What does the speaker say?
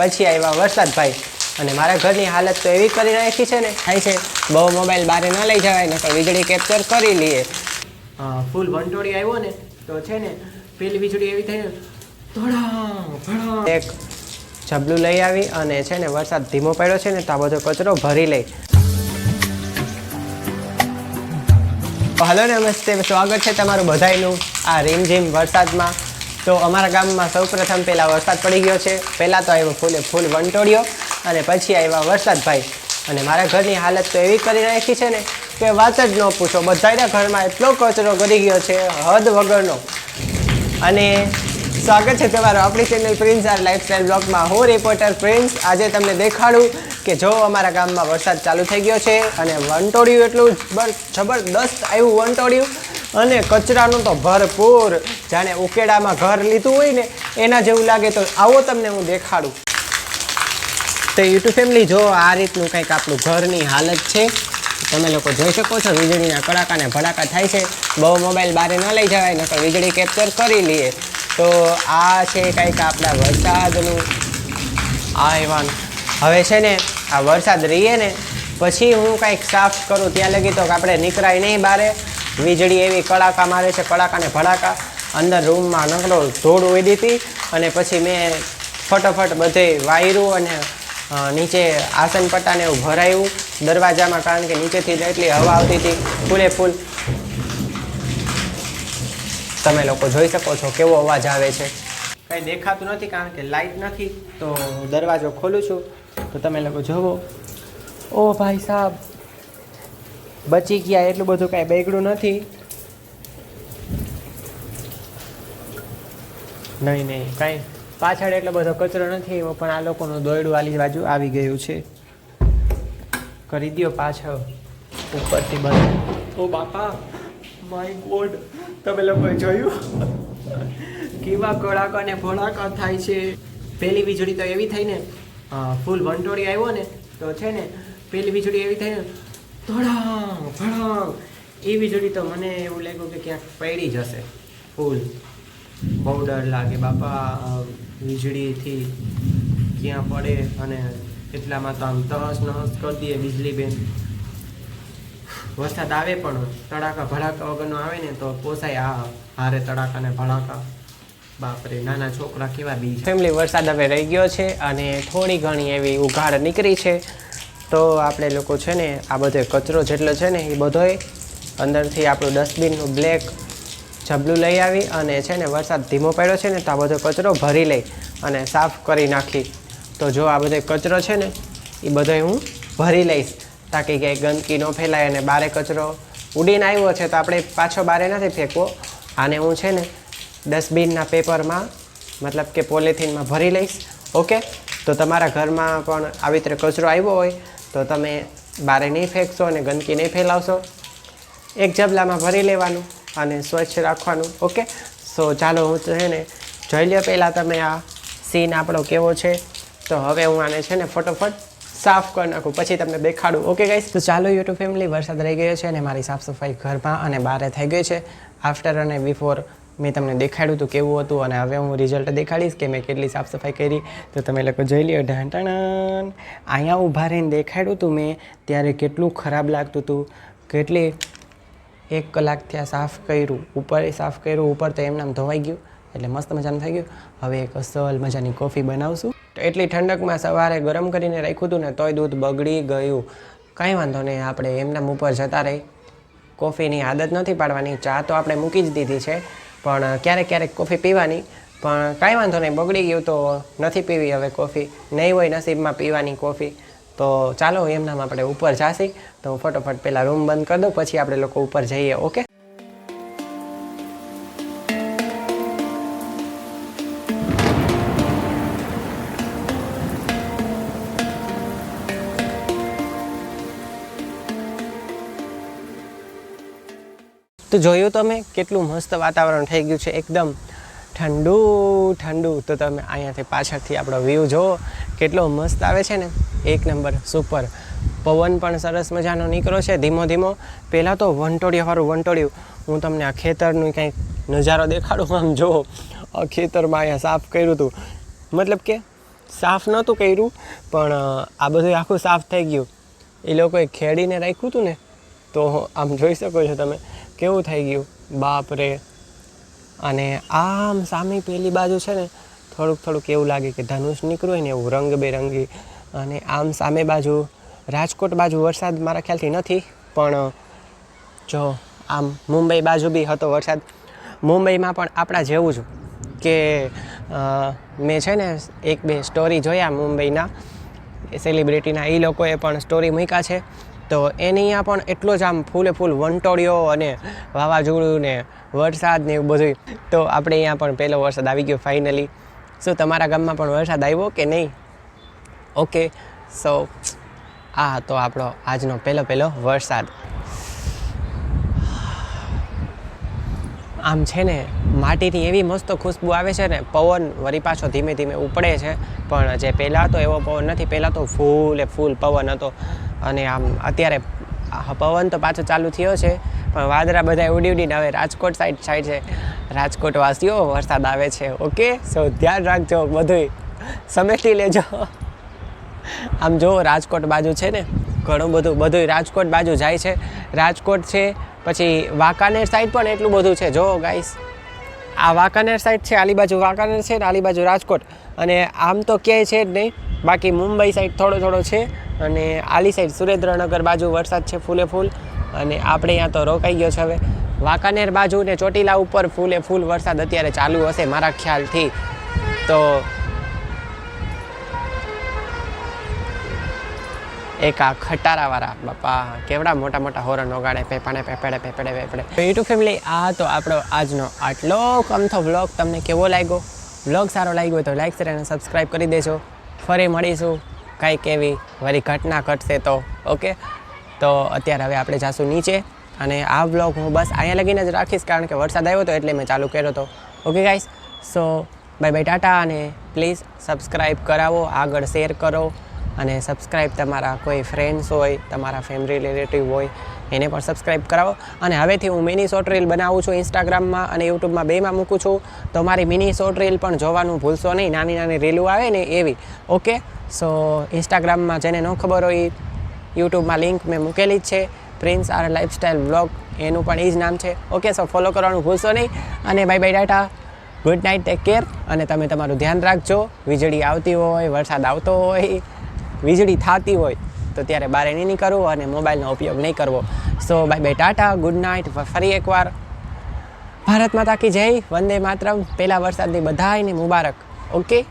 પછી આવ્યા વરસાદભાઈ. અને મારા ઘરની હાલત તો એવી કરી નાખી છે ને થાય છે બહુ મોબાઈલ બહાર ન લઈ જવાય નકર વીજળી કેપ્ચર કરી લઈએ. ફૂલ વંટોળી આવ્યો ને તો છે ને પેલી વીજળી એવી થઈ ને. એક જબલું લઈ આવી અને છે ને વરસાદ ધીમો પડ્યો છે ને તો આ બધો કચરો ભરી લઈ. હલો નમસ્તે સ્વાગત છે તમારું બધાયનું આ રીમઝીમ વરસાદમાં. તો અમારા ગામમાં સૌપ્રથમ પહેલાં વરસાદ પડી ગયો છે. પહેલાં તો આવ્યો ફૂલે ફૂલ વંટોળ્યો અને પછી આવ્યા વરસાદભાઈ. અને મારા ઘરની હાલત તો એવી કરી નાખી છે ને કે વાત જ ન પૂછો. બધાના ઘરમાં એટલો કચરો કરી ગયો છે, હદ વગરનો. અને સ્વાગત છે તમારું આપણી ચેનલ પ્રિન્સ આર લાઇફસ્ટાઈલ બ્લોગમાં હું રિપોર્ટર પ્રિન્સ આજે તમને દેખાડું કે જો અમારા ગામમાં વરસાદ ચાલુ થઈ ગયો છે અને વંટોળ્યું એટલું જબર- જબરદસ્ત આવ્યું વંટોળ્યું. અને કચરાનું તો ભરપૂર. જાણે ઉકેડામાં ઘર લીધું હોય ને, એના જેવું લાગે તો આવો તમને હું દેખાડું. તો યુટ્યુબ ફેમિલી, જો આ રીતનું કંઈક આપણું ઘરની હાલત છે, તમે લોકો જોઈ શકો છો, વીજળીના કડાકાને ભડાકા થાય છે, બહુ મોબાઈલ બારે ન લઈ જવાય, નકર વીજળી કેપ્ચર કરી લઈએ. તો આ છે કંઈક આપણા વરસાદનું આયવાન. હવે છે ને, આ વરસાદ રહીએ ને, પછી હું કંઈક સાફ કરું, ત્યાં લગી તો આપણે નીકળાય નહીં બારે. વીજળી એવી કડાકા મારે છે કડાકા ને ભડાકા. અંદર રૂમમાં નકરો ધૂળ ઉડી હતી અને પછી મેં ફટાફટ બધે વાયરું અને નીચે આસન પટ્ટાને એવું ભરાયું. દરવાજામાં કારણ કે નીચેથી એટલી હવા આવતી હતી. ફૂલે ફૂલ. તમે લોકો જોઈ શકો છો કેવો અવાજ આવે છે. કંઈ દેખાતું નથી કારણ કે લાઈટ નથી, તો દરવાજો ખોલું છું. તો તમે લોકો જોવો ઓ ભાઈ સાહેબ બચી ગયા, એટલું બધું કાંઈ બગડ્યું નથી. નહીં નહીં, કાંઈ. પાછળ એટલો બધો કચરો નથી એવો પણ આ લોકોનું દોયડું આલી બાજુ આવી ગયું છે. કરી દ્યો પાછળ, ઉપરથી બધું. ઓ બાપા માય ગોડ તમે લોકોએ જોયું? કેવા કડાકા ને ભડાકા થાય છે. પેલી વીજળી તો એવી થઈ ને ફૂલ વંટોળી આવ્યો ને, તો છે ને પેલી વીજળી એવી થઈ ને ધડામ ધડામ. એ વીજળી તો મને એવું લાગ્યું કે ક્યાંક પડી જશે. ફૂલ. બહુ ડર લાગે, બાપા વીજળીથી ક્યાં પડે અને એટલામાં તો આમ તહસ નહસ કરી દઈએ વીજળી બેન વરસાદ આવે પણ તડાકા ભડાકા વગરનો આવે ને તો પોસાય આ હારે તડાકા ને ભડાકા. બાપરે, નાના છોકરા કેવા બી ફેમિલી વરસાદ હવે રહી ગયો છે અને થોડી ઘણી એવી ઉઘાડ નીકળી છે. તો આપણે લોકો છે ને, આ બધો કચરો જેટલો છે ને એ બધોય અંદરથી આપણું ડસ્ટબિનનું બ્લેક જબલું લઈ આવી અને છે ને વરસાદ ધીમો પડ્યો છે ને તો આ બધો કચરો ભરી લઈ અને સાફ કરી નાખી. તો જો આ બધો કચરો છે ને, એ બધો હું ભરી લઈશ. તાકી ક્યાંય ગંદકી ન ફેલાય અને બારે કચરો ઉડીને આવ્યો છે તો આપણે પાછો બારે નથી ફેંકવો. આને હું છે ને ડસ્ટબિનના પેપરમાં, મતલબ કે પોલિથીનમાં ભરી લઈશ. ઓકે? તો તમારા ઘરમાં પણ આવી રીતે કચરો આવ્યો હોય તો તમે બારે નહીં ફેંકશો અને ગંદકી નહીં ફેલાવશો. એક જબલામાં ભરી લેવાનું અને સ્વચ્છ રાખવાનું, ઓકે? સો ચાલો હું છે ને જોઈ લ્યો પહેલાં તમે આ સીન આપણો કેવો છે. તો હવે હું આને છે ને ફટોફટ સાફ કરી નાખું, પછી તમને દેખાડું, ઓકે ગાઈસ તો ચાલો યુટ્યુબ ફેમિલી વરસાદ રહી ગયો છે અને મારી સાફ સફાઈ ઘરમાં અને બહાર થઈ ગઈ છે. આફ્ટર અને બિફોર મેં તમને દેખાડ્યું હતું કેવું હતું અને હવે હું રિઝલ્ટ દેખાડીશ કે મેં કેટલી સાફ સફાઈ કરી, તો તમે લોકો જોઈ લ્યો, ઢાંટણ. અહીંયા ઊભા રહીને દેખાડ્યું હતું મેં, ત્યારે કેટલું ખરાબ લાગતું હતું કેટલી એક કલાક ત્યાં સાફ કર્યું, ઉપર સાફ કર્યું, ઉપર તો એમનામ ધોવાઈ ગયું, એટલે મસ્ત મજાનું થઈ ગયું. હવે એક અસલ મજાની કોફી બનાવશું. તો એટલી ઠંડકમાં સવારે ગરમ કરીને રાખ્યું હતું ને તોય દૂધ બગડી ગયું. કાંઈ વાંધો નહીં, આપણે એમનામ ઉપર જતા રહી. કોફીની આદત નથી પાડવાની, ચા તો આપણે મૂકી જ દીધી છે. પણ ક્યારેક ક્યારેક કોફી પીવાની. પણ કાંઈ વાંધો નહીં, બગડી ગયું તો નથી પીવી હવે કોફી. નહીં હોય નસીબમાં પીવાની કોફી. તો ચાલો એમનામ આપણે ઉપર જાસી. તો ફટોફટ પહેલાં રૂમ બંધ કરી દઉં, પછી આપણે લોકો ઉપર જઈએ, ઓકે? તો જોયું તમે? કેટલું મસ્ત વાતાવરણ થઈ ગયું છે. એકદમ ઠંડુ ઠંડુ. તો તમે અહીંયાથી પાછળથી આપણો વ્યૂ જુઓ. કેટલો મસ્ત આવે છે ને. એક નંબર સુપર પવન પણ સરસ મજાનો નીકળો છે ધીમો ધીમો. પહેલાં તો વંટોળિયાવાળું વંટોળિયું. હું તમને આ ખેતરનું કંઈક નજારો દેખાડું આમ જુઓ. આ ખેતરમાં અહીંયા સાફ કર્યું હતું. મતલબ કે સાફ નહોતું કર્યું, પણ આ બધું આખું સાફ થઈ ગયું. એ લોકોએ ખેડીને રાખ્યું હતું ને, તો આમ જોઈ શકો છો તમે. કેવું થઈ ગયું? બાપ રે અને આમ સામે પેલી બાજુ છે ને, થોડુંક થોડુંક એવું લાગે કે ધનુષ નીકળ્યું હોય ને એવું રંગબેરંગી. અને આમ સામે બાજુ, રાજકોટ બાજુ વરસાદ મારા ખ્યાલથી નથી, પણ જો આમ મુંબઈ બાજુ બી હતો વરસાદ. મુંબઈમાં પણ આપણા જેવું જ કે મેં છે ને એક બે સ્ટોરી જોયા મુંબઈના. સેલિબ્રિટીના એ લોકોએ પણ સ્ટોરી મૂક્યા છે. તો એની અહીંયા પણ એટલો જ આમ ફૂલે ફૂલ વંટોળિયો અને વાવાઝોડું ને વરસાદ ને એવું બધું તો આપણે અહીંયા પણ પહેલો વરસાદ આવી ગયો ફાઇનલી શું તમારા ગામમાં પણ વરસાદ આવ્યો કે નહીં? ઓકે સો આ હતો આપણો આજનો પહેલો પહેલો વરસાદ. આમ છે ને માટીની એવી મસ્ત ખુશ્બુ આવે છે ને, પવન વરી પાછો ધીમે ધીમે ઉપડે છે. પણ જે પહેલાં હતો એવો પવન નથી, પહેલાં તો ફૂલે ફૂલ પવન હતો. અને આમ અત્યારે પવન તો પાછો ચાલુ થયો છે, પણ વાદળા બધા ઉડી ઉડીને હવે રાજકોટ સાઈડ સાઈડ છે. રાજકોટ વાસીઓ વરસાદ આવે છે, ઓકે? સો ધ્યાન રાખજો બધુંય. સમેટી લેજો. આમ જો, રાજકોટ બાજુ છે ને, ઘણું બધું બધું રાજકોટ બાજુ જાય છે. રાજકોટ છે, પછી વાંકાનેર સાઈડ પણ એટલું બધું છે. જો ગાઈસ આ વાંકાનેર સાઈડ છે, આલી બાજુ વાંકાનેર છે ને, આલી બાજુ રાજકોટ. અને આમ તો ક્યાંય છે જ નહીં. બાકી મુંબઈ સાઈડ થોડો થોડો છે અને આલી સાઈડ સુરેન્દ્રનગર બાજુ વરસાદ છે ફૂલે ફૂલ અને આપણે અહીંયા તો રોકાઈ ગયો છે હવે. વાંકાનેર બાજુ ને ચોટીલા ઉપર ફૂલે ફૂલ વરસાદ અત્યારે ચાલુ હશે મારા ખ્યાલથી. તો એક આ ખટારાવાળા, બાપા, કેવડા મોટા મોટા હોરન વગાડે પેપાડે, પેપડે પેપડે પેપડે યુટ્યુબ ફેમિલી આ તો આપણો આજનો આટલો કમથો વ્લોગ તમને કેવો લાગ્યો? વ્લોગ સારો લાગ્યો હોય તો લાઈક શેર અને સબસ્ક્રાઈબ કરી દેજો. ફરી મળીશું કંઈક એવી વળી ઘટના ઘટશે તો, ઓકે? તો અત્યારે હવે આપણે જાશું નીચે અને આ બ્લોગ હું બસ અહીંયા લગીને જ રાખીશ કારણ કે વરસાદ આવ્યો હતો એટલે મેં ચાલુ કર્યો હતો okay guys so bye bye tata અને પ્લીઝ સબસ્ક્રાઈબ કરાવો, આગળ શેર કરો અને સબસ્ક્રાઈબ તમારા કોઈ ફ્રેન્ડ્સ હોય, તમારા ફેમિલી રિલેટિવ હોય એને પણ સબસ્ક્રાઈબ કરાવો. અને હવેથી હું મિની શોર્ટ રીલ બનાવું છું ઇન્સ્ટાગ્રામમાં અને યુટ્યુબમાં બેમાં મૂકું છું. તો મારી મિની શોર્ટ રીલ પણ જોવાનું ભૂલશો નહીં. નાની નાની રીલો આવે ને એવી. ઓકે સો ઇન્સ્ટાગ્રામમાં જેને ન ખબર હોય યુટ્યુબમાં લિંક મેં મૂકેલી જ છે. પ્રિન્સ આર લાઈફસ્ટાઈલ વ્લોગ એનું પણ એ જ નામ છે. ઓકે સો ફોલો કરવાનું ભૂલશો નહીં. અને bye bye tata good night take care અને તમે તમારું ધ્યાન રાખજો. વીજળી આવતી હોય, વરસાદ આવતો હોય, વીજળી થતી હોય, તો ત્યારે બહાર નહીં નીકળવું અને મોબાઈલનો ઉપયોગ નહીં કરવો. So bye bye tata good night ફરી એકવાર. ભારત માતા કી જય. વંદે માતરમ. પહેલા વરસાદની બધાને મુબારક. ઓકે